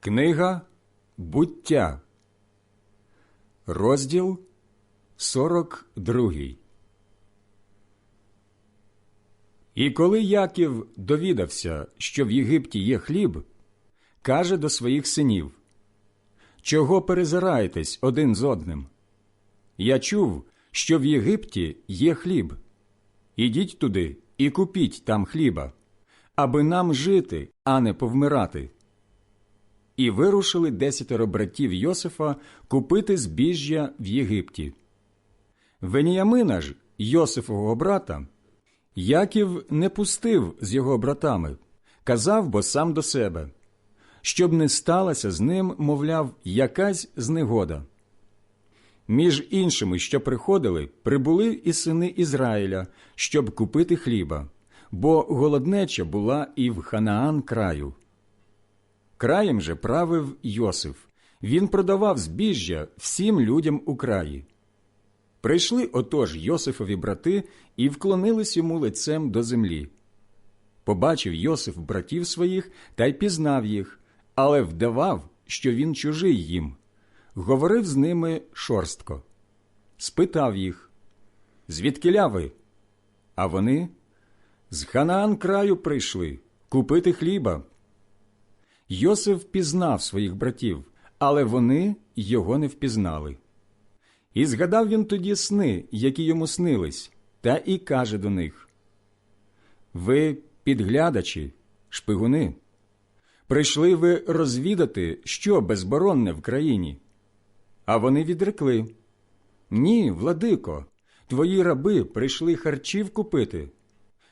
Книга Буття, розділ 42 І коли Яків довідався, що в Єгипті є хліб, каже до своїх синів Чого перезираєтесь один з одним? Я чув, що в Єгипті є хліб. Ідіть туди і купіть там хліба, аби нам жити, а не повмирати. І вирушили десятеро братів Йосифа купити збіжжя в Єгипті. Веніямина ж, Йосифового брата, Яків не пустив з його братами, казав бо сам до себе, щоб не сталася з ним, мовляв, якась знегода. Між іншими, що приходили, прибули і сини Ізраїля, щоб купити хліба, бо голоднеча була і в Ханаан краю. Краєм же правив Йосиф. Він продавав збіжжя всім людям у краї. Прийшли отож Йосифові брати і вклонились йому лицем до землі. Побачив Йосиф братів своїх та й пізнав їх, але вдавав, що він чужий їм. Говорив з ними шорстко. Спитав їх, звідкиля ви? А вони з Ханаан краю прийшли купити хліба. Йосиф пізнав своїх братів, але вони його не впізнали. І згадав він тоді сни, які йому снились, та і каже до них Ви підглядачі, шпигуни, прийшли ви розвідати, що безборонне в країні. А вони відрекли Ні, владико, твої раби прийшли харчів купити.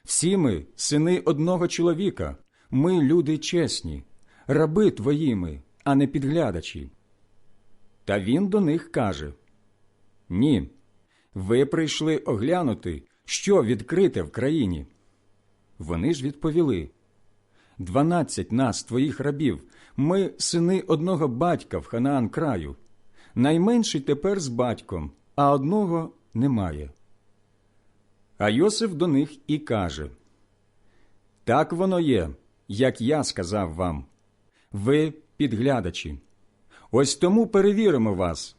Всі ми сини одного чоловіка, ми люди чесні раби твоїми, а не підглядачі. Та він до них каже Ні, ви прийшли оглянути, що відкрите в країні. Вони ж відповіли Дванадцять нас, твоїх рабів, ми сини одного батька в Ханаан краю. Найменший тепер з батьком, а одного немає. А Йосиф до них і каже Так воно є, як я сказав вам ви підглядачі. Ось тому перевіримо вас.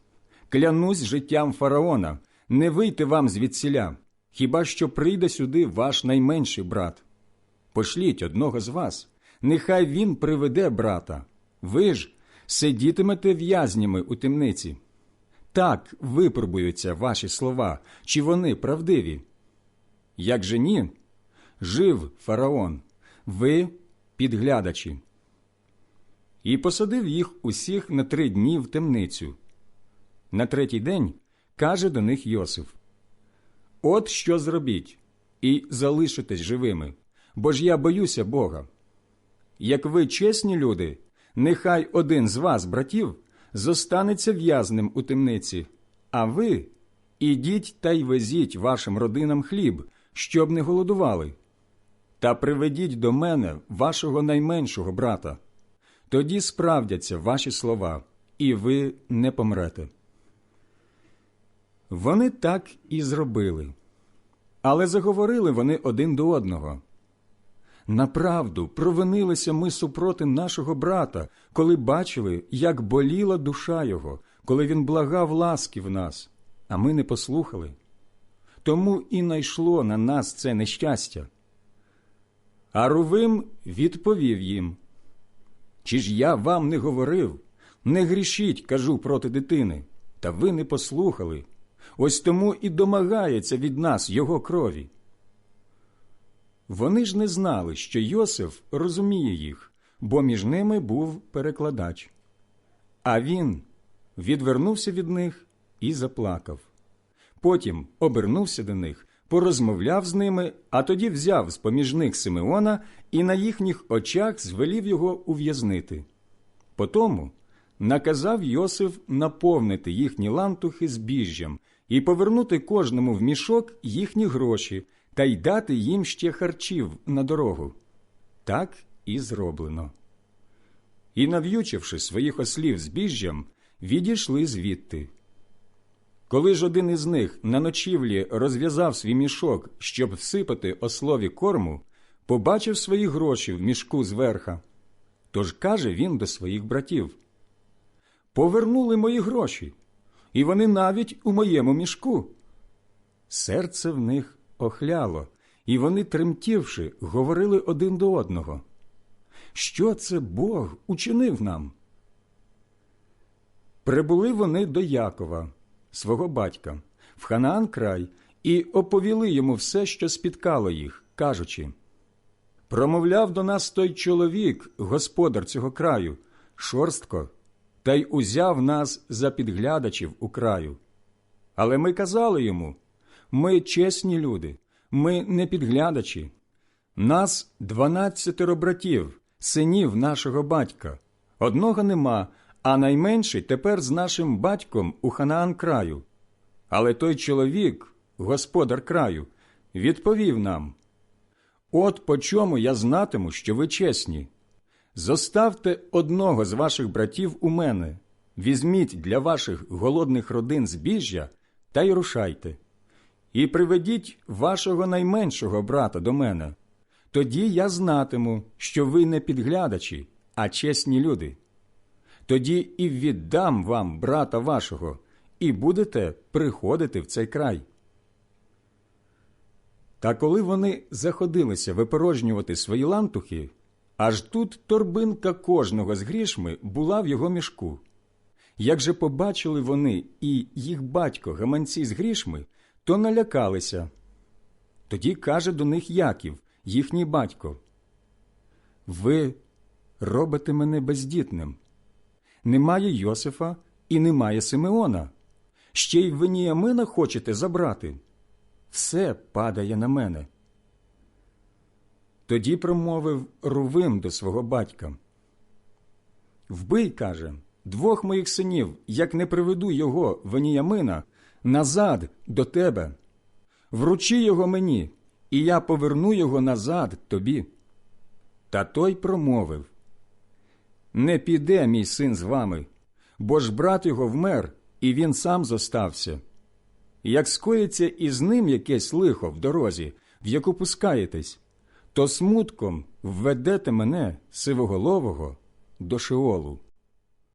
Клянусь життям фараона, не вийти вам звідсіля, хіба що прийде сюди ваш найменший брат. Пошліть одного з вас, нехай він приведе брата. Ви ж сидітимете в'язнями у темниці. Так випробуються ваші слова, чи вони правдиві. Як же ні, жив фараон, ви підглядачі і посадив їх усіх на три дні в темницю. На третій день каже до них Йосиф От що зробіть, і залишитесь живими, бо ж я боюся Бога. Як ви чесні люди, нехай один з вас, братів, зостанеться в'язним у темниці, а ви ідіть та й везіть вашим родинам хліб, щоб не голодували. Та приведіть до мене вашого найменшого брата тоді справдяться ваші слова, і ви не помрете. Вони так і зробили. Але заговорили вони один до одного. Направду провинилися ми супроти нашого брата, коли бачили, як боліла душа його, коли він благав ласки в нас, а ми не послухали. Тому і найшло на нас це нещастя. А Рувим відповів їм чи ж я вам не говорив? Не грішіть, кажу проти дитини, та ви не послухали. Ось тому і домагається від нас його крові. Вони ж не знали, що Йосиф розуміє їх, бо між ними був перекладач. А він відвернувся від них і заплакав. Потім обернувся до них, порозмовляв з ними, а тоді взяв з поміж них Симеона і на їхніх очах звелів його ув'язнити. Потому наказав Йосиф наповнити їхні лантухи збіжжям і повернути кожному в мішок їхні гроші та й дати їм ще харчів на дорогу. Так і зроблено. І, нав'ючивши своїх ослів збіжжям, відійшли звідти. Коли ж один із них на ночівлі розв'язав свій мішок, щоб всипати ослові корму, побачив свої гроші в мішку зверха. Тож каже він до своїх братів Повернули мої гроші, і вони навіть у моєму мішку. Серце в них охляло, і вони, тремтівши, говорили один до одного. Що це Бог учинив нам? Прибули вони до Якова, свого батька, в Ханаан край, і оповіли йому все, що спіткало їх, кажучи Промовляв до нас той чоловік, господар цього краю, шорстко, та й узяв нас за підглядачів у краю. Але ми казали йому ми чесні люди, ми не підглядачі. Нас дванадцятеро братів, синів нашого батька. Одного нема, а найменший тепер з нашим батьком у Ханаан краю. Але той чоловік, господар краю, відповів нам От по чому я знатиму, що ви чесні. Зоставте одного з ваших братів у мене, візьміть для ваших голодних родин збіжжя та й рушайте. І приведіть вашого найменшого брата до мене. Тоді я знатиму, що ви не підглядачі, а чесні люди. Тоді і віддам вам брата вашого, і будете приходити в цей край. Та коли вони заходилися випорожнювати свої лантухи, аж тут торбинка кожного з грішми була в його мішку. Як же побачили вони і їх батько гаманці з грішми, то налякалися. Тоді каже до них Яків, їхній батько. Ви робите мене бездітним. Немає Йосифа і немає Симеона. Ще й Веніамина хочете забрати. Все падає на мене. Тоді промовив Рувим до свого батька. Вбий, каже, двох моїх синів, як не приведу його Веніямина, назад до тебе. Вручи його мені, і я поверну його назад тобі. Та той промовив Не піде мій син з вами, бо ж брат його вмер, і він сам зостався. Як скоїться із ним якесь лихо в дорозі, в яку пускаєтесь, то смутком введете мене, сивоголового, до Шеолу.